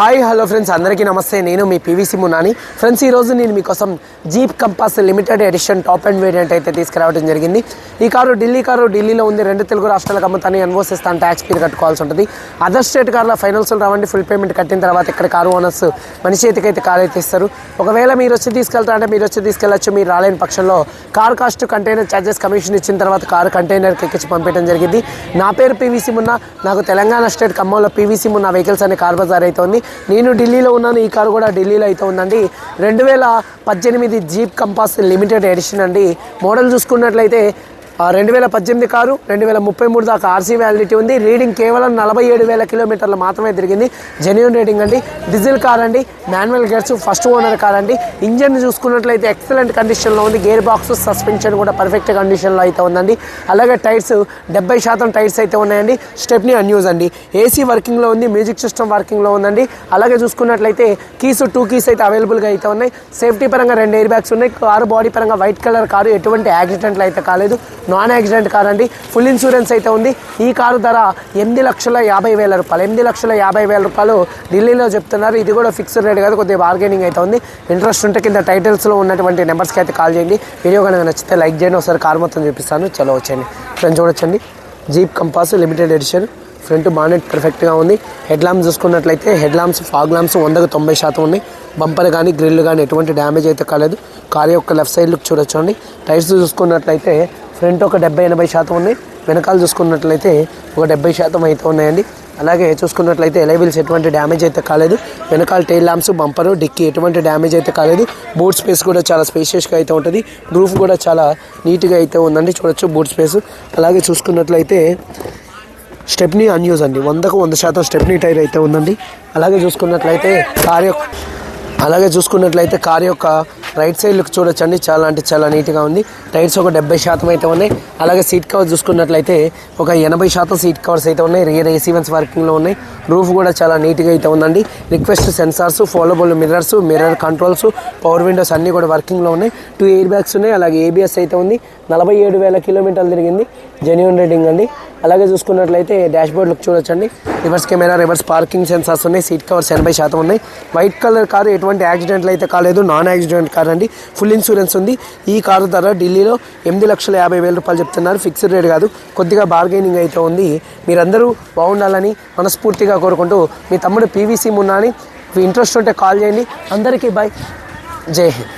Hi hello friends. అందరికీ నమస్తే. నేను మీ పీవీసీ మున్నాని. ఫ్రెండ్స్ ఈరోజు నేను మీకోసం Jeep Compass limited edition top and variant అయితే తీసుకురావడం జరిగింది. ఈ కారు ఢిల్లీ కారు ఢిల్లీలో ఉంది. రెండు తెలుగు రాష్ట్రాలకు అమ్ముతాను. ఎన్వోస్ ఇస్తాను ట్యాక్స్ ఫీర్ కట్టుకోవాల్సి ఉంటుంది. అదర్ స్టేట్ కార్ల ఫైనాన్షియల్ రావండి. ఫుల్ పేమెంట్ కట్టిన తర్వాత ఇక్కడ కారు ఓనర్స్ మనిషి చేతికి అయితే కారు అయితే ఇస్తారు. ఒకవేళ మీరు వచ్చి తీసుకెళ్తారంటే మీరు వచ్చి తీసుకెళ్ళచ్చు. మీరు రాలేని పక్షంలో car cost container charges commission ఇచ్చిన తర్వాత కారు కంటైనర్కి ఎక్కించి పంపించడం జరిగింది. నా పేరు పీవీసీ మున్నా. నాకు తెలంగాణ స్టేట్ ఖమ్మంలో పీవీసీ మున్నా వెహికల్స్ అనే కార్ బజార్ అయితే ఉంది. నేను ఢిల్లీలో ఉన్నాను ఈ కారు కూడా ఢిల్లీలో అయితే ఉందండి. రెండు వేల పద్దెనిమిది జీప్ కంపాస్ లిమిటెడ్ ఎడిషన్ అండి. మోడల్ చూసుకున్నట్లయితే రెండు వేల పద్దెనిమిది కారు రెండు వేల ముప్పై మూడు దాకా ఆర్సీ వ్యాలిడిటీ ఉంది. రీడింగ్ కేవలం నలభై ఏడు వేల కిలోమీటర్లు మాత్రమే తిరిగింది. జెన్యున్ రేటింగ్ అండి. డీజిల్ కార్ అండి. Manual gears first owner car అండి. ఇంజన్ చూసుకున్నట్లయితే ఎక్సలెంట్ కండిషన్లో ఉంది. గేర్ బాక్స్ సస్పెన్షన్ కూడా పర్ఫెక్ట్ కండిషన్లో అయితే ఉందండి. అలాగే టైర్స్ డెబ్బై శాతం టైర్స్ అయితే ఉన్నాయండి. స్టెప్ని అన్యూజ్ అండి. ఏసీ వర్కింగ్లో ఉంది. మ్యూజిక్ సిస్టమ్ వర్కింగ్లో ఉందండి. అలాగే చూసుకున్నట్లయితే కీస్ టూ కీస్ అయితే అవైలబుల్గా అయితే ఉన్నాయి. సేఫ్టీ పరంగా రెండు ఎయిర్ బ్యాగ్స్ ఉన్నాయి. కారు బాడీ పరంగా వైట్ కలర్ కారు ఎటువంటి యాక్సిడెంట్లు అయితే కాలేదు. నాన్ యాక్సిడెంట్ కార్ అండి. ఫుల్ ఇన్సూరెన్స్ అయితే ఉంది. ఈ కారు ధర ఎనిమిది లక్షల యాభై వేల రూపాయలు. ఎనిమిది లక్షల యాభై వేల రూపాయలు ఢిల్లీలో చెప్తున్నారు. ఇది కూడా ఫిక్స్డ్ రేట్ కాదు కొద్దిగా బార్గెనింగ్ అయితే ఉంది. ఇంట్రెస్ట్ ఉంటే కింద టైటిల్స్లో ఉన్నటువంటి నెంబర్స్కి అయితే కాల్ చేయండి. వీడియో కనుక నచ్చితే లైక్ చేయండి. ఒకసారి కార్ మొత్తం చూపిస్తాను. చలో వచ్చేయండి. ఫ్రెండ్స్ చూడొచ్చండి. Jeep Compass limited edition front bonnet పర్ఫెక్ట్గా ఉంది. హెడ్ ల్యాంప్స్ చూసుకున్నట్లయితే హెడ్ ల్యాంప్స్ ఫాగ్ ల్యాంప్స్ వందకు తొంభై శాతం ఉన్నాయి. బంపర్ కానీ గ్రిల్ కానీ ఎటువంటి డ్యామేజ్ అయితే కాలేదు. కార్ యొక్క లెఫ్ట్ సైడ్ లుక్ చూడొచ్చు అండి టైర్స్ చూసుకున్నట్లయితే ఫ్రంట్ ఒక డెబ్బై ఎనభై శాతం ఉన్నాయి వెనకాల చూసుకున్నట్లయితే ఒక డెబ్బై శాతం అయితే ఉన్నాయండి. అలాగే చూసుకున్నట్లయితే ఎలైబిల్స్ ఎటువంటి డ్యామేజ్ అయితే కాలేదు. వెనకాల టైల్ ల్యాంప్స్ బంపరు డిక్కీ ఎటువంటి డ్యామేజ్ అయితే కాలేదు. బూట్ స్పేస్ కూడా చాలా స్పేషియస్గా అయితే ఉంటుంది. రూఫ్ కూడా చాలా నీట్గా అయితే ఉందండి. చూడొచ్చు బూట్ స్పేస్. అలాగే చూసుకున్నట్లయితే స్టెప్నీ అన్యూజ్ అండి. వందకు వంద శాతం స్టెప్నీ టైర్ అయితే ఉందండి. అలాగే చూసుకున్నట్లయితే కార్ యొక్క అలాగే చూసుకున్నట్లయితే కార్ యొక్క రైట్ సైడ్ లుక్ చూడొచ్చండి. చాలా అంటే చాలా నీట్గా ఉంది. టైర్స్ ఒక డెబ్బై శాతం అయితే ఉన్నాయి. అలాగే సీట్ కవర్ చూసుకున్నట్లయితే ఒక ఎనభై శాతం సీట్ కవర్స్ అయితే ఉన్నాయి. రియర్ ఏసీవన్స్ వర్కింగ్లో ఉన్నాయి. రూఫ్ కూడా చాలా నీట్గా అయితే ఉందండి. Request sensors foldable mirrors mirror controls power windows అన్నీ కూడా వర్కింగ్లో ఉన్నాయి. టూ ఎయిర్ బ్యాగ్స్ ఉన్నాయి. అలాగే ఏబిఎస్ అయితే ఉంది. నలభై ఏడు వేల కిలోమీటర్లు తిరిగింది. జెన్యున్ రేటింగ్ అండి. అలాగే చూసుకున్నట్లయితే డాష్ బోర్డ్ లుక్ చూడొచ్చండి. Reverse camera reverse parking sensors ఉన్నాయి. సీట్ కవర్స్ ఎనభై శాతం ఉన్నాయి. వైట్ కలర్ కారు ఎటువంటి యాక్సిడెంట్లు అయితే కాలేదు. నాన్ యాక్సిడెంట్ కార్ అండి. ఫుల్ ఇన్సూరెన్స్ ఉంది. ఈ కారు ధర ఢిల్లీలో ఎనిమిది లక్షల యాభై వేల రూపాయలు చెప్తున్నారు. ఫిక్స్డ్ రేట్ కాదు. కొద్దిగా బార్గెనింగ్ అయితే ఉంది. మీరందరూ బాగుండాలని మనస్ఫూర్తిగా కోరుకుంటూ మీ తమ్ముడు పీవీసీ మున్నాని ఇంట్రెస్ట్ ఉంటే కాల్ చేయండి. అందరికీ బాయ్ జై హింద్.